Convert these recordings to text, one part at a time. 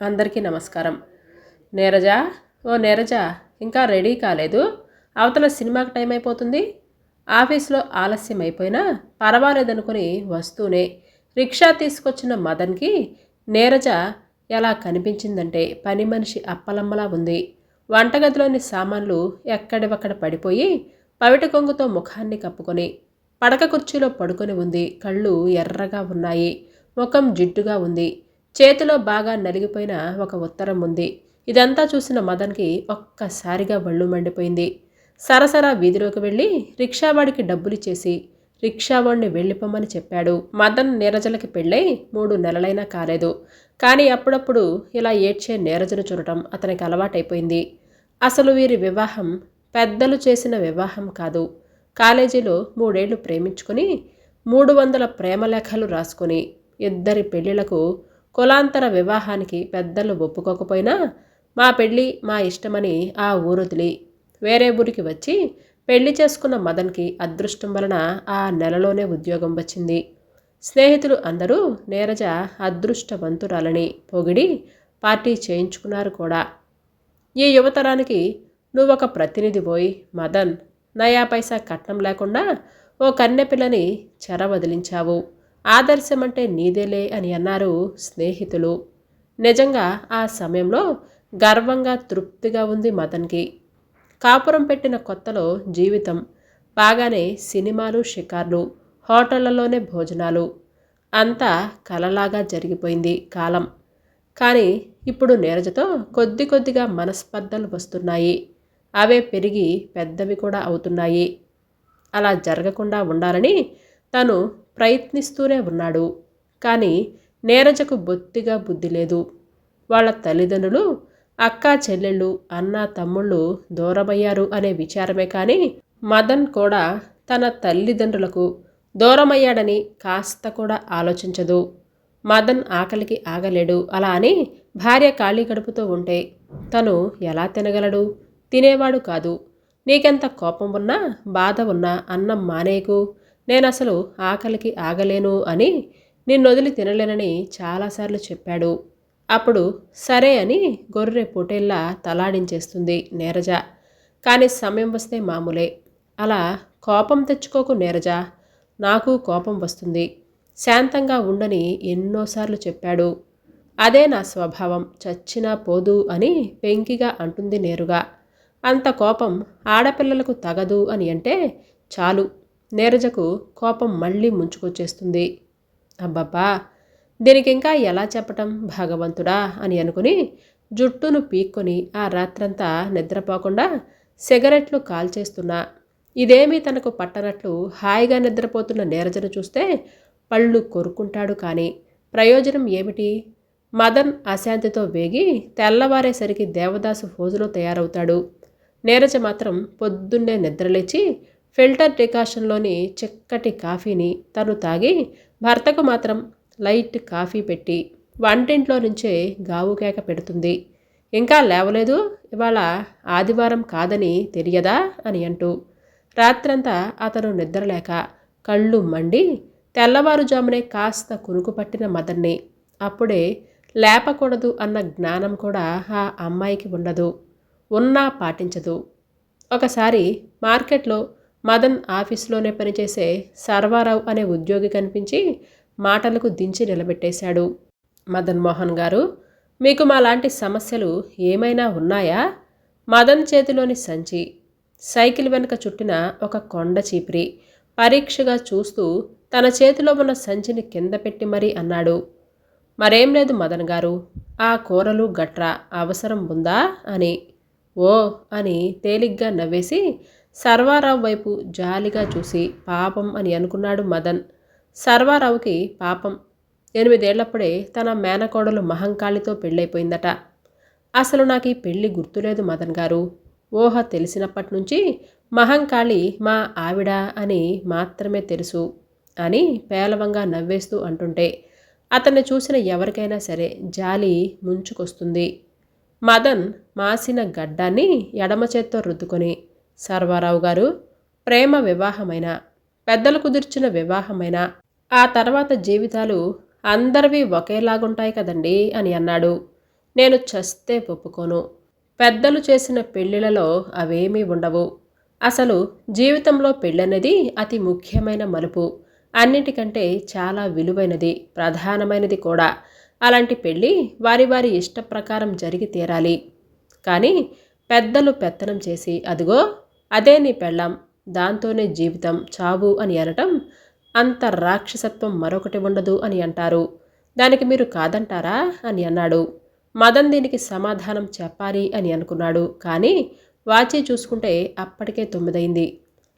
అందరికీ నమస్కారం. నీరజ ఓ నీరజ ఇంకా రెడీ కాలేదు. అవతల సినిమాకి టైం అయిపోతుంది. ఆఫీస్లో ఆలస్యం అయిపోయినా పర్వాలేదనుకుని వస్తూనే రిక్షా తీసుకొచ్చిన మదన్కి నీరజ ఎలా కనిపించిందంటే పని మనిషి అప్పలమ్మలా ఉంది. వంటగదిలోని సామాన్లు ఎక్కడివక్కడ పడిపోయి పవిట కొంగుతో ముఖాన్ని కప్పుకొని పడక కుర్చీలో పడుకొని ఉంది. కళ్ళు ఎర్రగా ఉన్నాయి. ముఖం జిడ్డుగా ఉంది. చేతిలో బాగా నలిగిపోయిన ఒక ఉత్తరం ఉంది. ఇదంతా చూసిన మదన్కి ఒక్కసారిగా వళ్ళు మండిపోయింది. సరసరా వీధిలోకి వెళ్ళి రిక్షావాడికి డబ్బులిచ్చేసి రిక్షావాడిని వెళ్ళిపోమని చెప్పాడు. మదన్ నీరజలకి పెళ్ళై మూడు నెలలైనా కాలేదు. కానీ అప్పుడప్పుడు ఇలా ఏడ్చే నీరజను చూడటం అతనికి అలవాటైపోయింది. అసలు వీరి వివాహం పెద్దలు చేసిన వివాహం కాదు. కాలేజీలో మూడేళ్ళు ప్రేమించుకుని మూడు వందల ప్రేమలేఖలు రాసుకుని ఇద్దరి పెళ్ళిళ్ళకు కులాంతర వివాహానికి పెద్దలు ఒప్పుకోకపోయినా మా పెళ్ళి మా ఇష్టమని ఆ ఊరొదిలి వేరే ఊరికి వచ్చి పెళ్ళి చేసుకున్న మదన్కి అదృష్టం వలన ఆ నెలలోనే ఉద్యోగం వచ్చింది. స్నేహితులు అందరూ నీరజ అదృష్టవంతురాలని పొగిడి పార్టీ చేయించుకున్నారు కూడా. ఈ యువతరానికి నువ్వొక ప్రతినిధి పోయి మదన్ నయా పైసా కట్నం లేకుండా ఓ కన్నెపిల్లని చెర వదిలించావు. ఆదర్శం అంటే నీదేలే అని అన్నారు స్నేహితులు. నిజంగా ఆ సమయంలో గర్వంగా తృప్తిగా ఉంది మదన్కి. కాపురం పెట్టిన కొత్తలో జీవితం. బాగానే సినిమాలు షికార్లు హోటళ్ళలోనే భోజనాలు. అంతా కలలాగా జరిగిపోయింది కాలం. కానీ ఇప్పుడు నీరజతో కొద్ది కొద్దిగా మనస్పర్ధలు వస్తున్నాయి. అవే పెరిగి పెద్దవి కూడా అవుతున్నాయి. అలా జరగకుండా ఉండాలని తను ప్రయత్నిస్తూనే ఉన్నాడు. కానీ నీరజకు బొత్తిగా బుద్ధి లేదు. వాళ్ళ తల్లిదండ్రులు అక్క చెల్లెళ్ళు అన్న తమ్ముళ్ళు దూరమయ్యారు అనే విచారమే కానీ మదన్ కూడా తన తల్లిదండ్రులకు దూరమయ్యాడని కాస్త కూడా ఆలోచించదు. మదన్ ఆకలికి ఆగలేడు. అలా అని భార్య ఖాళీ గడుపుతూ ఉంటే తను ఎలా తినగలడు? తినేవాడు కాదు. నీకెంత కోపం ఉన్నా బాధ ఉన్నా అన్నం మానేకు నేను అసలు ఆకలికి ఆగలేను అని నిన్నొదిలి తినలేనని చాలాసార్లు చెప్పాడు. అప్పుడు సరే అని గొర్రె పొటేల్లా తలాడించేస్తుంది నీరజ. కానీ సమయం వస్తే మామూలే. అలా కోపం తెచ్చుకోకు నీరజ. నాకు కోపం వస్తుంది. శాంతంగా ఉండని ఎన్నోసార్లు చెప్పాడు. అదే నా స్వభావం. చచ్చినా పోదు అని పెంకిగా అంటుంది నేరుగా. అంత కోపం ఆడపిల్లలకు తగదు అని అంటే చాలు. నీరజకు కోపం మళ్ళీ ముంచుకొచ్చేస్తుంది. అబ్బబ్బా! దీనికి ఇంకా ఎలా చెప్పటం భగవంతుడా అని అనుకుని జుట్టును పీక్కొని ఆ రాత్రంతా నిద్రపోకుండా సిగరెట్లు కాల్చేస్తున్నా. ఇదేమీ తనకు పట్టనట్లు హాయిగా నిద్రపోతున్న నీరజను చూస్తే పళ్ళు కొరుకుంటాడు కానీ ప్రయోజనం ఏమిటి? మదన్ అశాంతితో వేగి తెల్లవారేసరికి దేవదాసు ఫోజులో తయారవుతాడు. నీరజ మాత్రం పొద్దున్నే నిద్రలేచి ఫిల్టర్ డికాషన్లోని చిక్కటి కాఫీని తను తాగి భర్తకు మాత్రం లైట్ కాఫీ పెట్టి వంటింట్లో నుంచే గావుకేక పెడుతుంది. ఇంకా లేవలేదు ఇవాళ ఆదివారం కాదని తెలియదా? అని అంటూ రాత్రంతా అతను నిద్రలేక కళ్ళు మండి తెల్లవారుజామునే కాస్త కునుకు పట్టిన మదన్ని అప్పుడే లేపకూడదు అన్న జ్ఞానం కూడా ఆ అమ్మాయికి ఉండదు ఉన్నా పాటించదు. ఒకసారి మార్కెట్లో మదన్ ఆఫీస్లోనే పనిచేసే సర్వారావు అనే ఉద్యోగి కనిపించి మాటలకు దించి నిలబెట్టేశాడు. మదన్ మోహన్ గారు మీకు మా లాంటి సమస్యలు ఏమైనా ఉన్నాయా? మదన్ చేతిలోని సంచి సైకిల్ వెనుక చుట్టిన ఒక కొండ చీపిరి పరీక్షగా చూస్తూ తన చేతిలో ఉన్న సంచిని కింద పెట్టి మరీ అన్నాడు. మరేం లేదు మదన్ గారు ఆ కూరలు గట్రా అవసరం ఉందా? అని ఓ అని తేలిగ్గా నవ్వేసి సర్వారావు వైపు జాలిగా చూసి పాపం అని అనుకున్నాడు మదన్. సర్వారావుకి పాపం. ఎనిమిదేళ్ళప్పుడే తన మేనకోడలు మహంకాళితో పెళ్ళైపోయిందట. అసలు నాకు ఈ పెళ్ళి గుర్తులేదు మదన్ గారు. ఊహ తెలిసినప్పటి నుంచి మహంకాళి మా ఆవిడ అని మాత్రమే తెలుసు అని పేలవంగా నవ్వేస్తూ అంటుంటే అతన్ని చూసిన ఎవరికైనా సరే జాలి ముంచుకొస్తుంది. మదన్ మాసిన గడ్డాన్ని ఎడమ చేత్తో రుద్దుకొని సర్వారావు గారు ప్రేమ వివాహమైన పెద్దలు కుదిర్చిన వివాహమైన ఆ తర్వాత జీవితాలు అందరివి ఒకేలాగుంటాయి కదండి అని అన్నాడు. నేను చస్తే ఒప్పుకోను. పెద్దలు చేసిన పెళ్ళిళ్ళలో అవేమీ ఉండవు. అసలు జీవితంలో పెళ్ళనేది అతి ముఖ్యమైన మలుపు. అన్నిటికంటే చాలా విలువైనది ప్రధానమైనది కూడా. అలాంటి పెళ్ళి వారి వారి ఇష్ట ప్రకారం జరిగి తీరాలి. కానీ పెద్దలు పెత్తనం చేసి అదిగో అదే నీ పెళ్ళాం దాంతోనే జీవితం చావు అని అనటం అంత రాక్షసత్వం మరొకటి ఉండదు అని అంటారు. దానికి మీరు కాదంటారా అని అన్నాడు. మదన్ దీనికి సమాధానం చెప్పాలి అని అనుకున్నాడు. కానీ వాచి చూసుకుంటే అప్పటికే తొమ్మిదైంది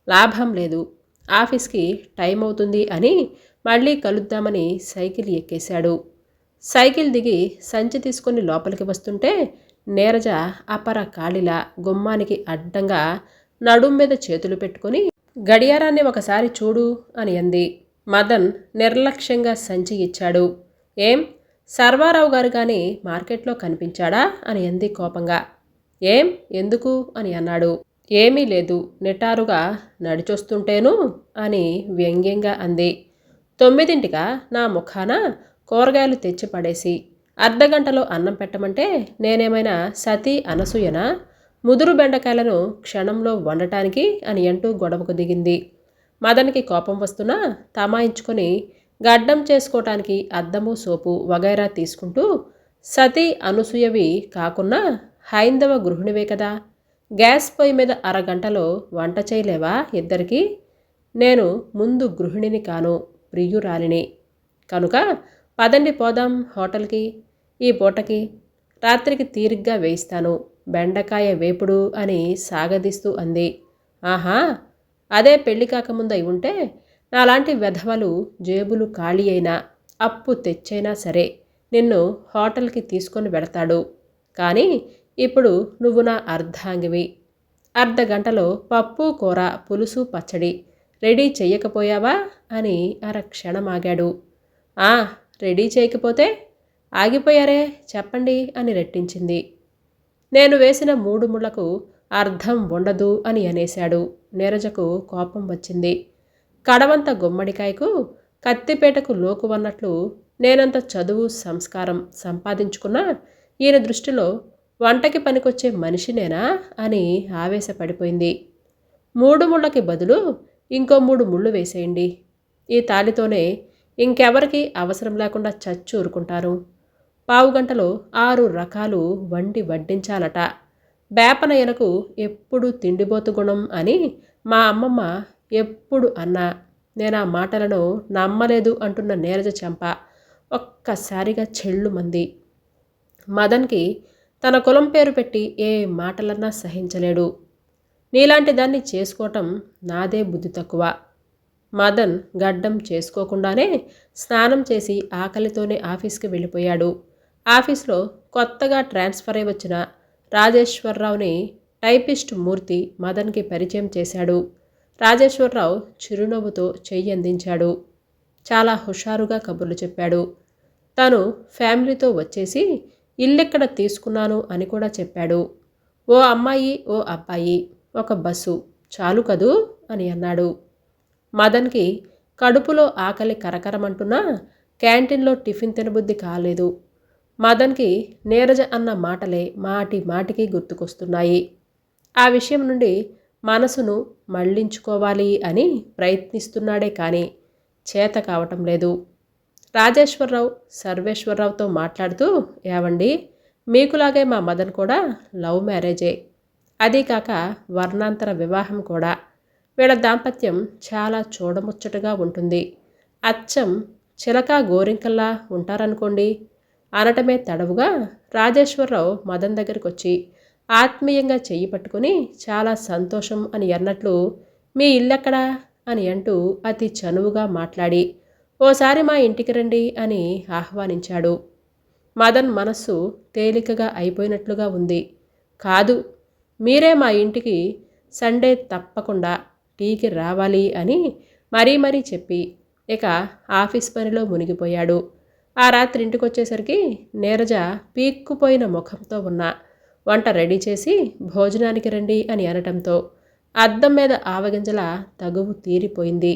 లాభం లేదు. ఆఫీస్కి టైం అవుతుంది అని మళ్ళీ కలుద్దామని సైకిల్ ఎక్కేశాడు. సైకిల్ దిగి సంచి తీసుకొని లోపలికి వస్తుంటే నీరజ అపర కాళిలా గుమ్మానికి అడ్డంగా నడుం మీద చేతులు పెట్టుకొని గడియారాన్ని ఒకసారి చూడు అని అంది. మదన్ నిర్లక్ష్యంగా సంచి ఇచ్చాడు. ఏం? సర్వారావు గారు కానీ మార్కెట్లో కనిపించాడా? అని అంది కోపంగా. ఏం? ఎందుకు? అని అన్నాడు. ఏమీ లేదు. నిటారుగా నడిచొస్తుంటేను? అని వ్యంగ్యంగా అంది. తొమ్మిదింటిగా నా ముఖాన కూరగాయలు తెచ్చి పడేసి అర్ధగంటలో అన్నం పెట్టమంటే నేనేమైనా సతీ అనసూయనా? ముదురు బెండకాయలను క్షణంలో వండటానికి అని అంటూ గొడవకు దిగింది. మదన్కి కోపం వస్తున్నా తమాయించుకొని గడ్డం చేసుకోవటానికి అద్దము సోపు వగైరా తీసుకుంటూ సతీ అనసూయవి కాకున్నా హైందవ గృహిణివే కదా. గ్యాస్ పొయ్యి మీద అరగంటలో వంట చేయలేవా ఇద్దరికి? నేను ముందు గృహిణిని కాను ప్రియురాలిని. కనుక పదండి పోదాం హోటల్కి ఈ పూటకి రాత్రికి తీరిగ్గా వేయిస్తాను. బెండకాయ వేపుడు అని సాగదీస్తూ అంది. ఆహా! అదే పెళ్ళి కాకముందు అయి ఉంటే నాలాంటి వెధవలు జేబులు ఖాళీ అయినా అప్పు తెచ్చైనా సరే నిన్ను హోటల్కి తీసుకొని వెడతాడు కానీ ఇప్పుడు నువ్వు నా అర్ధాంగివి. అర్ధ గంటలో పప్పు కూర పులుసు పచ్చడి రెడీ చెయ్యకపోయావా? అని అర ఆగాడు ఆ! రెడీ చేయకపోతే ఆగిపోయారే? చెప్పండి అని రెట్టించింది. నేను వేసిన మూడు ముళ్ళకు అర్థం ఉండదు అని అనేశాడు. నీరజకు కోపం వచ్చింది. కడవంత గుమ్మడికాయకు కత్తిపేటకు లోకు అన్నట్లు నేనంత చదువు సంస్కారం సంపాదించుకున్నా ఈయన దృష్టిలో వంటకి పనికొచ్చే మనిషినేనా అని ఆవేశపడిపోయింది. మూడు ముళ్ళకి బదులు ఇంకో మూడు ముళ్ళు వేసేయండి. ఈ తాలితోనే ఇంకెవరికి అవసరం లేకుండా చచ్చి ఊరుకుంటారు. పావుగంటలో ఆరు రకాలు వండి వడ్డించాలట. బేపనయ్యనకు ఎప్పుడు తిండిబోతు గుణం అని మా అమ్మమ్మ ఎప్పుడు అన్నా. నేను ఆ మాటలను నమ్మలేదు అంటున్న నీరజ చెంప ఒక్కసారిగా చెల్లుమంది మదన్కి తన కులం పేరు పెట్టి ఏ మాటలన్నా సహించలేడు. నీలాంటి దాన్ని చేసుకోవటం నాదే బుద్ధి తక్కువ. మదన్ గడ్డం చేసుకోకుండానే స్నానం చేసి ఆకలితోనే ఆఫీస్కి వెళ్ళిపోయాడు. ఆఫీస్లో కొత్తగా ట్రాన్స్ఫర్ అయి వచ్చిన రాజేశ్వరరావుని టైపిస్ట్ మూర్తి మదన్కి పరిచయం చేశాడు. రాజేశ్వరరావు చిరునవ్వుతో చెయ్యి అందించాడు. చాలా హుషారుగా కబుర్లు చెప్పాడు. తను ఫ్యామిలీతో వచ్చేసి ఇల్లెక్కడ తీసుకున్నాను అని కూడా చెప్పాడు. ఓ అమ్మాయి ఓ అబ్బాయి ఒక బస్సు చాలు కదూ? అని అన్నాడు. మదన్కి కడుపులో ఆకలి కరకరమంటున్నా క్యాంటీన్లో టిఫిన్ తినబుద్ధి కాలేదు. మదన్కి నీరజ అన్న మాటలే మాటి మాటికి గుర్తుకొస్తున్నాయి. ఆ విషయం నుండి మనసును మళ్ళించుకోవాలి అని ప్రయత్నిస్తున్నాడే కానీ చేత కావటం లేదు. రాజేశ్వరరావు సర్వేశ్వరరావుతో మాట్లాడుతూ ఏవండి మీకులాగే మా మదన్ కూడా లవ్ మ్యారేజే. అదీ కాక వర్ణాంతర వివాహం కూడా. వీళ్ళ దాంపత్యం చాలా చూడముచ్చటగా ఉంటుంది. అచ్చం చిలక గోరింకల్లా ఉంటారనుకోండి అనటమే తడవుగా రాజేశ్వరరావు మదన్ దగ్గరికి వచ్చి ఆత్మీయంగా చెయ్యి పట్టుకుని చాలా సంతోషం అని అన్నట్లు మీ ఇల్లెక్కడా? అని అంటూ అతి చనువుగా మాట్లాడి ఓసారి మా ఇంటికి రండి అని ఆహ్వానించాడు. మదన్ మనస్సు తేలికగా అయిపోయినట్లుగా ఉంది. కాదు మీరే మా ఇంటికి సండే తప్పకుండా టీకి రావాలి అని మరీ మరీ చెప్పి ఇక ఆఫీస్ పనిలో మునిగిపోయాడు. ఆ రాత్రి ఇంటికి వచ్చేసరికి నీరజ పీక్కుపోయిన ముఖంతో ఉన్న. వంట రెడీ చేసి భోజనానికి రండి అని అనటంతో అద్దం మీద ఆవగింజల తగువు తీరిపోయింది.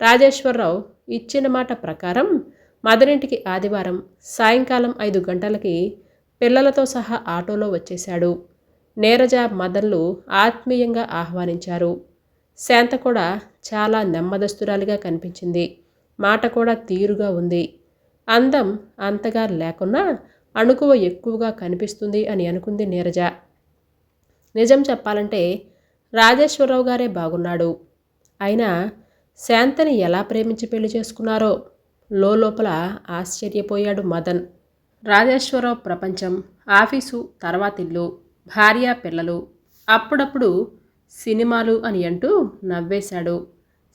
రాజేశ్వరరావు ఇచ్చిన మాట ప్రకారం మదరింటికి ఆదివారం సాయంకాలం ఐదు గంటలకి పిల్లలతో సహా ఆటోలో వచ్చేశాడు. నీరజ మదన్లు ఆత్మీయంగా ఆహ్వానించారు. శాంత కూడా చాలా నెమ్మదస్తురాలిగా కనిపించింది. మాట కూడా తీరుగా ఉంది. అందం అంతగా లేకున్నా అణుకువ ఎక్కువగా కనిపిస్తుంది అని అనుకుంది నీరజ. నిజం చెప్పాలంటే రాజేశ్వరరావు గారే బాగున్నాడు. అయినా శాంతని ఎలా ప్రేమించి పెళ్ళి చేసుకున్నారో లోపల ఆశ్చర్యపోయాడు మదన్. రాజేశ్వరరావు ప్రపంచం ఆఫీసు తర్వాతిల్లు భార్య పిల్లలు అప్పుడప్పుడు సినిమాలు అని అంటూ నవ్వేశాడు.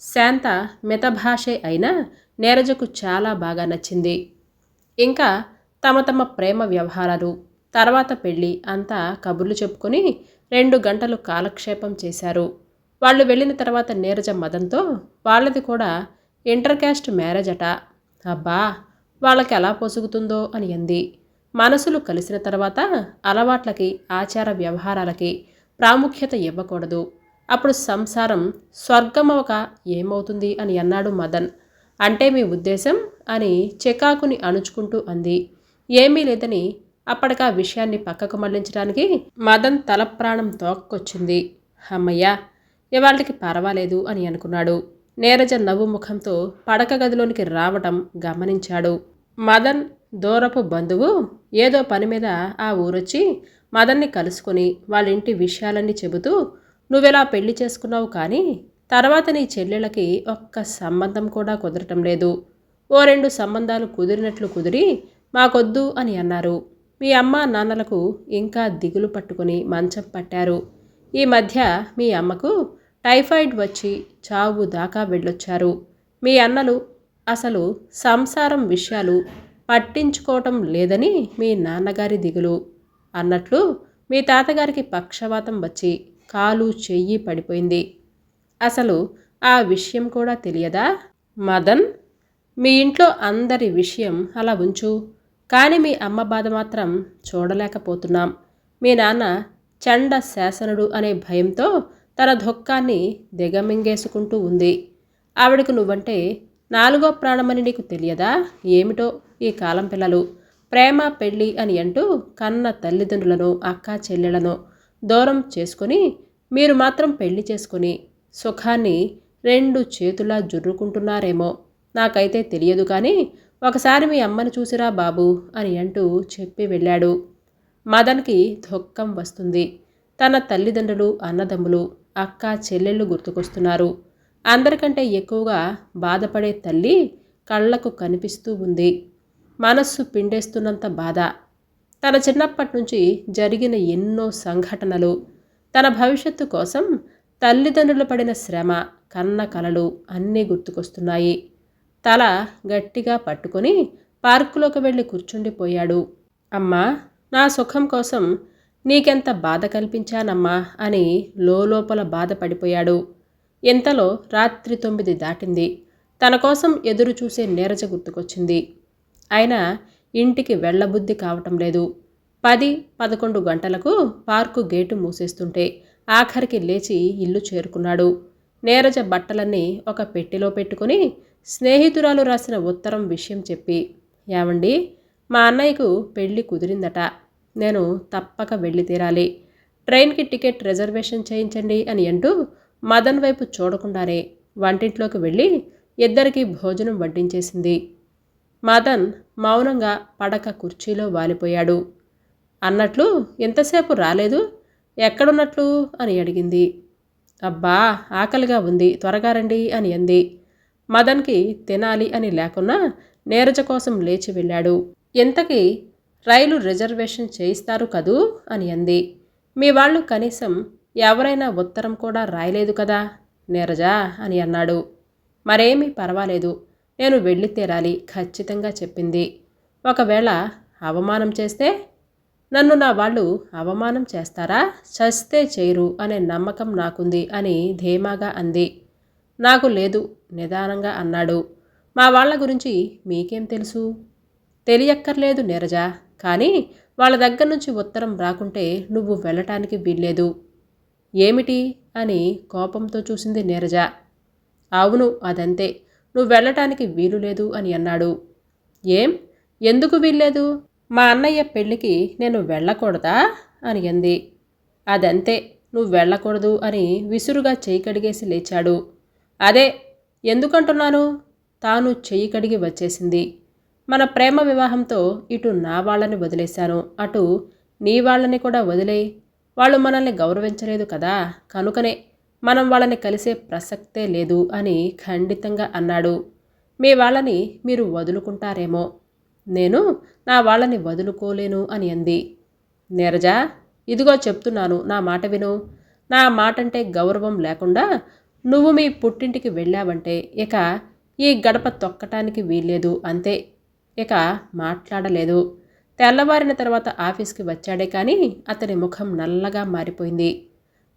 శాంత మితభాషే అయినా నీరజకు చాలా బాగా నచ్చింది. ఇంకా తమ తమ ప్రేమ వ్యవహారాలు తర్వాత పెళ్ళి అంతా కబుర్లు చెప్పుకొని రెండు గంటలు కాలక్షేపం చేశారు. వాళ్ళు వెళ్ళిన తర్వాత నీరజ మదంతో వాళ్ళది కూడా ఇంటర్ క్యాస్ట్ మ్యారేజ్ అట అబ్బా వాళ్ళకి ఎలా పొసుగుతుందో అని అంది. మనసులు కలిసిన తర్వాత అలవాట్లకి ఆచార వ్యవహారాలకి ప్రాముఖ్యత ఇవ్వకూడదు. అప్పుడు సంసారం స్వర్గమవక ఏమవుతుంది అని అన్నాడు మదన్. అంటే మీ ఉద్దేశం? అని చెకాకుని అణుచుకుంటూ అంది. ఏమీ లేదని అప్పటికా విషయాన్ని పక్కకు మళ్ళించడానికి మదన్ తల ప్రాణం తోక్కొచ్చింది. అమ్మయ్యా ఇవాళకి పర్వాలేదు అని అనుకున్నాడు. నీరజ నవ్వు ముఖంతో పడక గదిలోనికి రావటం గమనించాడు. మదన్ దూరపు బంధువు ఏదో పని మీద ఆ ఊరొచ్చి మదన్ని కలుసుకొని వాళ్ళ ఇంటి విషయాలన్నీ చెబుతూ నువ్వెలా పెళ్ళి చేసుకున్నావు కానీ తర్వాత నీ చెల్లెళ్ళకి ఒక్క సంబంధం కూడా కుదరటం లేదు. ఓ రెండు సంబంధాలు కుదిరినట్లు కుదిరి మాకొద్దు అని అన్నారు. మీ అమ్మ నాన్నలకు ఇంకా దిగులు పట్టుకుని మంచం పట్టారు. ఈ మధ్య మీ అమ్మకు టైఫాయిడ్ వచ్చి చావు దాకా వెళ్ళొచ్చారు. మీ అన్నలు అసలు సంసారం విషయాలు పట్టించుకోవటం లేదని మీ నాన్నగారి దిగులు అన్నట్లు మీ తాతగారికి పక్షవాతం వచ్చి కాలు చెయ్యి పడిపోయింది. అసలు ఆ విషయం కూడా తెలియదా? మదన్ మీ ఇంట్లో అందరి విషయం అలా ఉంచు. కానీ మీ అమ్మ బాధ మాత్రం చూడలేకపోతున్నాం. మీ నాన్న చండ శాసనుడు అనే భయంతో తన దుఃఖాన్ని దిగమింగేసుకుంటూ ఉంది. ఆవిడకు నువ్వంటే నాలుగో ప్రాణమని నీకు తెలియదా? ఏమిటో ఈ కాలం పిల్లలు. ప్రేమ పెళ్ళి అని అంటూ కన్న తల్లిదండ్రులను అక్క చెల్లెలను దూరం చేసుకొని మీరు మాత్రం పెళ్ళి చేసుకొని సుఖాన్ని రెండు చేతులా జుర్రుకుంటున్నారేమో. నాకైతే తెలియదు కానీ ఒకసారి మీ అమ్మను చూసిరా బాబు అని అంటూ చెప్పి వెళ్ళాడు. మదన్కి దుఃఖం వస్తుంది. తన తల్లిదండ్రులు అన్నదమ్ములు అక్క చెల్లెళ్ళు గుర్తుకొస్తున్నారు. అందరికంటే ఎక్కువగా బాధపడే తల్లి కళ్ళకు కనిపిస్తూ ఉంది. మనస్సు పిండేస్తున్నంత బాధ. తన చిన్నప్పటి నుంచి జరిగిన ఎన్నో సంఘటనలు తన భవిష్యత్తు కోసం తల్లిదండ్రులు పడిన శ్రమ కన్న కలలు అన్నీ గుర్తుకొస్తున్నాయి. తల గట్టిగా పట్టుకొని పార్కులోకి వెళ్ళి కూర్చుండిపోయాడు. అమ్మా నా సుఖం కోసం నీకెంత బాధ కల్పించానమ్మా అని లోపల బాధపడిపోయాడు. ఇంతలో రాత్రి తొమ్మిది దాటింది. తన కోసం ఎదురు చూసే నీరజ గుర్తుకొచ్చింది. అయినా ఇంటికి వెళ్ళబుద్ధి కావటం లేదు. పది పదకొండు గంటలకు పార్కు గేటు మూసేస్తుంటే ఆఖరికి లేచి ఇల్లు చేరుకున్నాడు. నీరజ బట్టలన్నీ ఒక పెట్టెలో పెట్టుకుని స్నేహితురాలు రాసిన ఉత్తరం విషయం చెప్పి ఏమండి మా అన్నయ్యకు పెళ్ళి కుదిరిందట. నేను తప్పక వెళ్ళి తీరాలి. ట్రైన్కి టికెట్ రిజర్వేషన్ చేయించండి అని అంటూ మదన్ వైపు చూడకుండానే వంటింట్లోకి వెళ్ళి ఇద్దరికీ భోజనం వడ్డించేసింది. మదన్ మౌనంగా పడక కుర్చీలో వాలిపోయాడు. అన్నట్లు ఎంతసేపు రాలేదు? ఎక్కడున్నట్లు? అని అడిగింది. అబ్బా ఆకలిగా ఉంది త్వరగా రండి అని అంది. మదన్కి తినాలి అని లేకున్నా నీరజ కోసం లేచి వెళ్ళాడు. ఇంతకీ రైలు రిజర్వేషన్ చేయిస్తారు కదూ? అని అంది. మీ వాళ్ళు కనీసం ఎవరైనా ఉత్తరం కూడా రాయలేదు కదా? నీరజా అని అన్నాడు. మరేమీ పర్వాలేదు. నేను వెళ్ళి తీరాలి ఖచ్చితంగా చెప్పింది. ఒకవేళ అవమానం చేస్తే? నన్ను నా వాళ్ళు అవమానం చేస్తారా? చస్తే చేయరు అనే నమ్మకం నాకుంది అని ధీమాగా అంది. నాకు లేదు నిదానంగా అన్నాడు. మా వాళ్ళ గురించి మీకేం తెలుసు? తెలియక్కర్లేదు నీరజ కానీ వాళ్ళ దగ్గర నుంచి ఉత్తరం రాకుంటే నువ్వు వెళ్ళటానికి వీల్లేదు. ఏమిటి? అని కోపంతో చూసింది నీరజ. అవును అదంతే. నువ్వు వెళ్ళటానికి వీలు లేదు అని అన్నాడు. ఏం? ఎందుకు వీల్లేదు? మా అన్నయ్య పెళ్ళికి నేను వెళ్ళకూడదా? అని అంది. అదంతే నువ్వు వెళ్ళకూడదు అని విసురుగా చేయి కడిగేసి లేచాడు. అదే ఎందుకంటున్నాను? తాను చెయ్యి కడిగి వచ్చేసింది. మన ప్రేమ వివాహంతో ఇటు నా వాళ్ళని వదిలేశాను. అటు నీ వాళ్ళని కూడా వదిలే వాళ్ళు మనల్ని గౌరవించలేదు కదా? కనుకనే మనం వాళ్ళని కలిసే ప్రసక్తే లేదు అని ఖండితంగా అన్నాడు. మీ వాళ్ళని మీరు వదులుకుంటారేమో. నేను నా వాళ్ళని వదులుకోలేను అని అంది. నీరజ ఇదిగో చెప్తున్నాను నా మాట విను. నా మాటంటే గౌరవం లేకుండా నువ్వు మీ పుట్టింటికి వెళ్ళావంటే ఇక ఈ గడప తొక్కటానికి వీల్లేదు అంతే. ఇక మాట్లాడలేదు. తెల్లవారిన తర్వాత ఆఫీస్కి వచ్చాడే కానీ అతని ముఖం నల్లగా మారిపోయింది.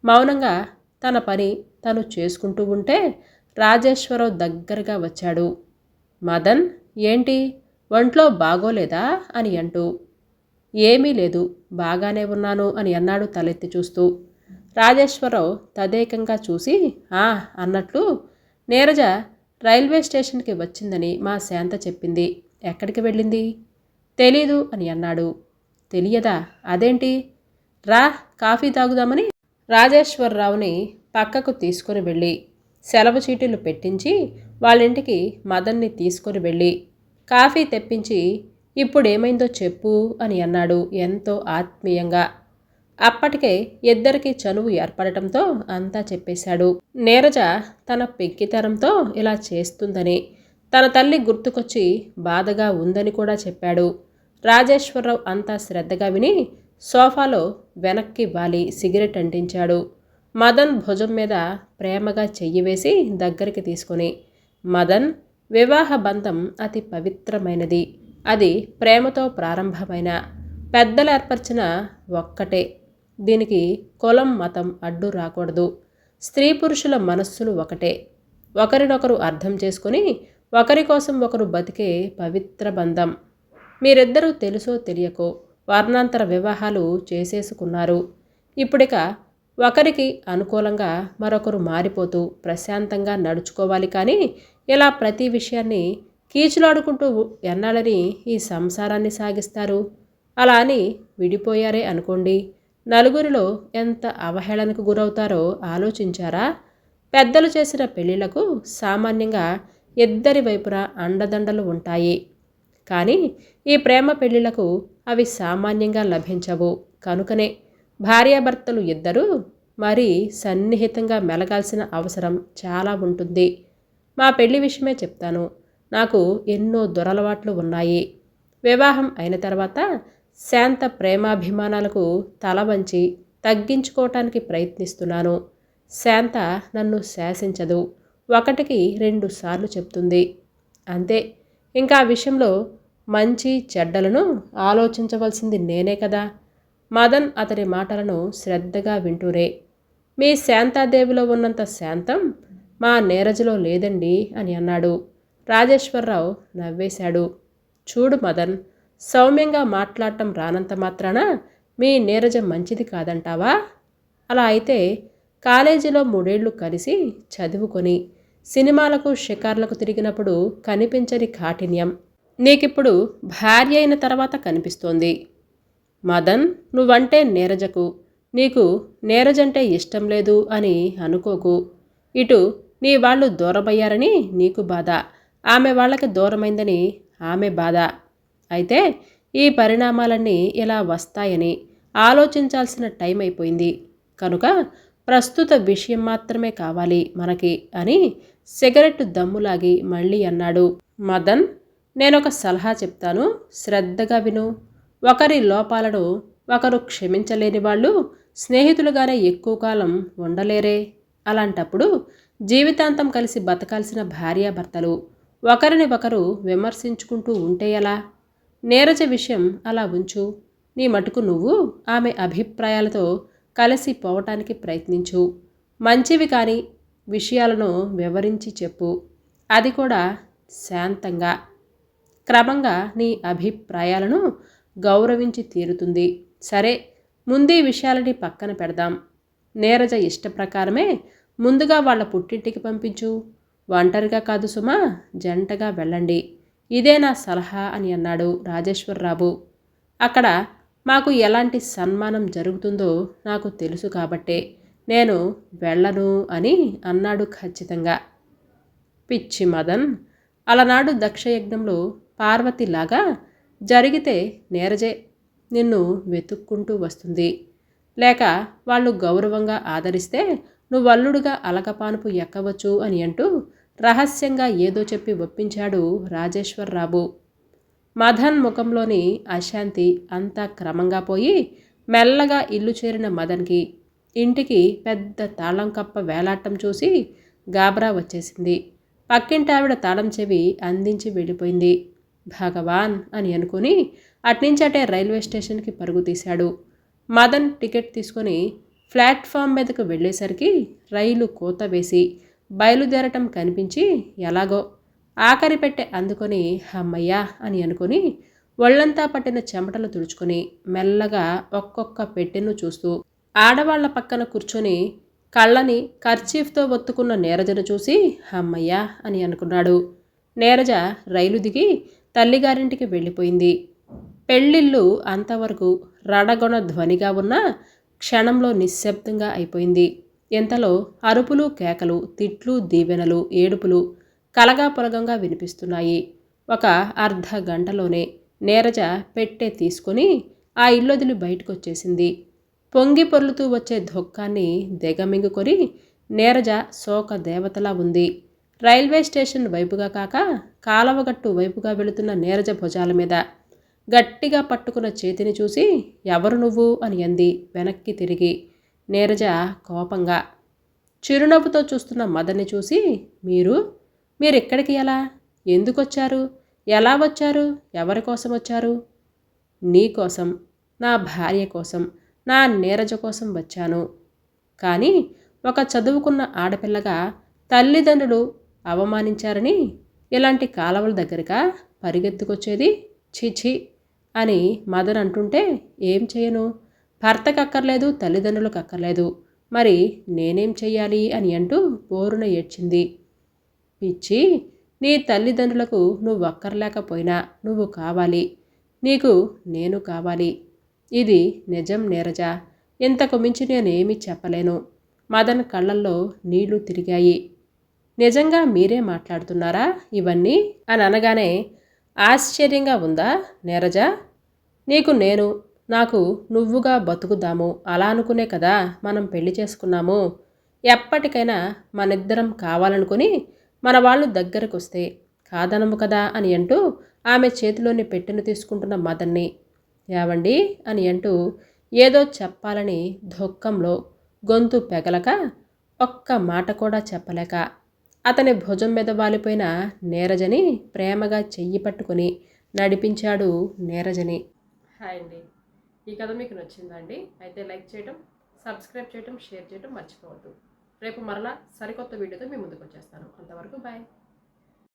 మౌనంగా తన పని తను చేసుకుంటూ ఉంటే రాజేశ్వరరావు దగ్గరగా వచ్చాడు. మదన్ ఏంటి? ఒంట్లో బాగోలేదా? అని అంటూ ఏమీ లేదు బాగానే ఉన్నాను అని అన్నాడు తలెత్తి చూస్తూ. రాజేశ్వరరావు తదేకంగా చూసి ఆ అన్నట్లు నీరజ రైల్వే స్టేషన్కి వచ్చిందని మా శాంత చెప్పింది. ఎక్కడికి వెళ్ళింది? తెలీదు అని అన్నాడు. తెలియదా? అదేంటి? రా కాఫీ తాగుదామని రాజేశ్వరరావుని పక్కకు తీసుకొని వెళ్ళి సెలవు చీటీలు పెట్టించి వాళ్ళింటికి మదన్ని తీసుకొని వెళ్ళి కాఫీ తెప్పించి ఇప్పుడేమైందో చెప్పు అని అన్నాడు ఎంతో ఆత్మీయంగా. అప్పటికే ఇద్దరికి చనువు ఏర్పడటంతో అంతా చెప్పేశాడు. నీరజ తన పెక్కితనంతో ఇలా చేస్తుందని తన తల్లి గుర్తుకొచ్చి బాధగా ఉందని కూడా చెప్పాడు. రాజేశ్వరరావు అంతా శ్రద్ధగా విని సోఫాలో వెనక్కి వాలి సిగరెట్ అంటించాడు. మదన్ భుజం మీద ప్రేమగా చెయ్యి వేసి దగ్గరికి తీసుకొని మదన్ వివాహ బంధం అతి పవిత్రమైనది. అది ప్రేమతో ప్రారంభమైన పెద్దలు ఏర్పరిచిన ఒక్కటే. దీనికి కులం మతం అడ్డు రాకూడదు. స్త్రీ పురుషుల మనస్సులు ఒకటే. ఒకరినొకరు అర్థం చేసుకుని ఒకరి కోసం ఒకరు బతికే పవిత్ర బంధం. మీరిద్దరూ తెలుసో తెలియకో వర్ణాంతర వివాహాలు చేసేసుకున్నారు. ఇప్పుడిక ఒకరికి అనుకూలంగా మరొకరు మారిపోతూ ప్రశాంతంగా నడుచుకోవాలి కానీ ఇలా ప్రతి విషయాన్ని కీచులాడుకుంటూ ఎన్నాళ్ళని ఈ సంసారాన్ని సాగిస్తారు? అలా అని విడిపోయారే అనుకోండి. నలుగురిలో ఎంత అవహేళనకు గురవుతారో ఆలోచించారా? పెద్దలు చేసిన పెళ్ళిళ్ళకు సామాన్యంగా ఇద్దరి వైపున అండదండలు ఉంటాయి. కానీ ఈ ప్రేమ పెళ్ళిళ్ళకు అవి సామాన్యంగా లభించవు. కనుకనే భార్యాభర్తలు ఇద్దరూ మరి సన్నిహితంగా మెలగాల్సిన అవసరం చాలా ఉంటుంది. మా పెళ్ళి విషయమే చెప్తాను. నాకు ఎన్నో దురలవాట్లు ఉన్నాయి. వివాహం అయిన తర్వాత శాంత ప్రేమాభిమానాలకు తల వంచి తగ్గించుకోవటానికి ప్రయత్నిస్తున్నాను. శాంత నన్ను శాసించదు. ఒకటికి రెండు సార్లు చెప్తుంది. అంతే. ఇంకా ఆ విషయంలో మంచి చెడ్డలను ఆలోచించవలసింది నేనే కదా. మదన్ అతని మాటలను శ్రద్ధగా వింటూనే మీ శాంతాదేవిలో ఉన్నంత శాంతం మా నీరజలో లేదండి అని అన్నాడు. రాజేశ్వరరావు నవ్వేశాడు. చూడు మదన్ సౌమ్యంగా మాట్లాడటం రానంత మాత్రాన మీ నీరజ మంచిది కాదంటావా? అలా అయితే కాలేజీలో మూడేళ్ళు కలిసి చదువుకొని సినిమాలకు షికార్లకు తిరిగినప్పుడు కనిపించని కాఠిన్యం. నీకిప్పుడు భార్య అయిన తర్వాత కనిపిస్తోంది. మదన్ నువ్వంటే నీరజకు నీకు నీరజంటే ఇష్టం లేదు అని అనుకోకు. ఇటు నీ వాళ్ళు దూరమయ్యారని నీకు బాధ. ఆమె వాళ్ళకి దూరమైందని ఆమె బాధ. అయితే ఈ పరిణామాలన్నీ ఇలా వస్తాయని ఆలోచించాల్సిన టైం అయిపోయింది. కనుక ప్రస్తుత విషయం మాత్రమే కావాలి మనకి అని సిగరెట్ దమ్ములాగి మళ్ళీ అన్నాడు. మదన్ నేనొక సలహా చెప్తాను. శ్రద్ధగా విను. ఒకరి లోపాలను ఒకరు క్షమించలేని వాళ్ళు స్నేహితులుగానే ఎక్కువ కాలం ఉండలేరే. అలాంటప్పుడు జీవితాంతం కలిసి బతకాల్సిన భార్యాభర్తలు ఒకరిని ఒకరు విమర్శించుకుంటూ ఉంటే ఎలా? నీరజ విషయం అలా ఉంచు. నీ మటుకు నువ్వు ఆమె అభిప్రాయాలతో కలిసి పోవటానికి ప్రయత్నించు. మంచివి కానీ విషయాలను వివరించి చెప్పు. అది కూడా శాంతంగా. క్రమంగా నీ అభిప్రాయాలను గౌరవించి తీరుతుంది. సరే ముందే విషయాలని పక్కన పెడదాం. నీరజ ఇష్ట ప్రకారమే ముందుగా వాళ్ళ పుట్టింటికి పంపించు. ఒంటరిగా కాదు సుమా జంటగా వెళ్ళండి. ఇదే నా సలహా అని అన్నాడు రాజేశ్వరరావు. అక్కడ మాకు ఎలాంటి సన్మానం జరుగుతుందో నాకు తెలుసు కాబట్టే నేను వెళ్ళను అని అన్నాడు ఖచ్చితంగా. పిచ్చి మదన్ అలనాడు దక్షయజ్ఞంలో పార్వతిలాగా జరిగితే నేరజే నిన్ను వెతుక్కుంటూ వస్తుంది. లేక వాళ్ళు గౌరవంగా ఆదరిస్తే నువ్వు అల్లుడుగా అలకపానుపు ఎక్కవచ్చు అని అంటూ రహస్యంగా ఏదో చెప్పి ఒప్పించాడు రాజేశ్వరరావు. మదన్ ముఖంలోని అశాంతి అంతా క్రమంగా పోయి మెల్లగా ఇల్లు చేరిన మదన్కి ఇంటికి పెద్ద తాళం కప్ప వేలాటం చూసి గాబరా వచ్చేసింది. పక్కింటావిడ తాళం చెవి అందించి వెళ్ళిపోయింది. భగవాన్ అని అనుకుని అట్నుంచటే రైల్వే స్టేషన్కి పరుగు తీశాడు. మదన్ టికెట్ తీసుకొని ప్లాట్ఫామ్ మీదకు వెళ్ళేసరికి రైలు కోత వేసి బయలుదేరటం కనిపించి ఎలాగో ఆఖరి పెట్టె అందుకొని అమ్మయ్యా అని అనుకుని ఒళ్ళంతా పట్టిన చెమటలు తుడుచుకొని మెల్లగా ఒక్కొక్క పెట్టెను చూస్తూ ఆడవాళ్ళ పక్కన కూర్చొని కళ్ళని కర్చీఫ్తో ఒత్తుకున్న నీరజను చూసి అమ్మయ్యా అని అనుకున్నాడు. నీరజ రైలు దిగి తల్లిగారింటికి వెళ్ళిపోయింది. పెళ్ళిళ్ళు అంతవరకు రడగొణ ధ్వనిగా ఉన్న క్షణంలో నిశ్శబ్దంగా అయిపోయింది. ఎంతలో అరుపులు కేకలు తిట్లు దీవెనలు ఏడుపులు కలగా పొలగంగా వినిపిస్తున్నాయి. ఒక అర్ధ గంటలోనే నీరజ పెట్టె తీసుకొని ఆ ఇల్లొదిలి బయటకొచ్చేసింది. పొంగి పొర్లుతూ వచ్చే దుఃఖాన్ని దిగమింగుకొని నీరజ శోక దేవతలా ఉంది. రైల్వే స్టేషన్ వైపుగా కాక కాలవగట్టు వైపుగా వెళుతున్న నీరజ భుజాల మీద గట్టిగా పట్టుకున్న చేతిని చూసి ఎవరు నువ్వు? అని అంది వెనక్కి తిరిగి నీరజ కోపంగా. చిరునవ్వుతో చూస్తున్న మదన్ని చూసి మీరు? మీరిక్కడికి ఎలా? ఎందుకు వచ్చారు ఎలా వచ్చారు? ఎవరి కోసం వచ్చారు? నీ కోసం నా భార్య కోసం నా నీరజ కోసం వచ్చాను. కానీ ఒక చదువుకున్న ఆడపిల్లగా తల్లిదండ్రులు అవమానించారని ఇలాంటి కాలవల దగ్గరగా పరిగెత్తుకొచ్చేది? ఛీ అని మదర్ అంటుంటే ఏం చేయను? భర్తకు అక్కర్లేదు తల్లిదండ్రులకు అక్కర్లేదు. మరి నేనేం చెయ్యాలి అని అంటూ బోరున ఏడ్చింది. పిచ్చి! నీ తల్లిదండ్రులకు నువ్వు అక్కర్లేకపోయినా నువ్వు కావాలి. నీకు నేను కావాలి. ఇది నిజం నీరజ. ఇంతకు మించి నేనేమీ చెప్పలేను. మదన్ కళ్ళల్లో నీళ్ళు తిరిగాయి. నిజంగా మీరే మాట్లాడుతున్నారా? ఇవన్నీ? అని అనగానే ఆశ్చర్యంగా ఉందా నీరజ? నీకు నేను నాకు నువ్వుగా బతుకుదాము అలా అనుకునే కదా మనం పెళ్ళి చేసుకున్నాము. ఎప్పటికైనా మనిద్దరం కావాలనుకుని మన వాళ్ళు దగ్గరకు వస్తే కాదనము కదా అని అంటూ ఆమె చేతిలోని పెట్టెను తీసుకుంటున్న మదన్ని యావండి అని అంటూ ఏదో చెప్పాలని దుఃఖంలో గొంతు పెగలక ఒక్క మాట కూడా చెప్పలేక అతని భుజం మీద వాలిపోయిన నీరజని ప్రేమగా చెయ్యి పట్టుకొని నడిపించాడు నీరజని. హాయ్ అండి. ఈ కథ మీకు నచ్చిందండి అయితే లైక్ చేయటం సబ్స్క్రైబ్ చేయటం షేర్ చేయటం మర్చిపోవద్దు. రేపు మరలా సరికొత్త వీడియోతో మీ ముందుకు వచ్చేస్తాను. అంతవరకు బాయ్.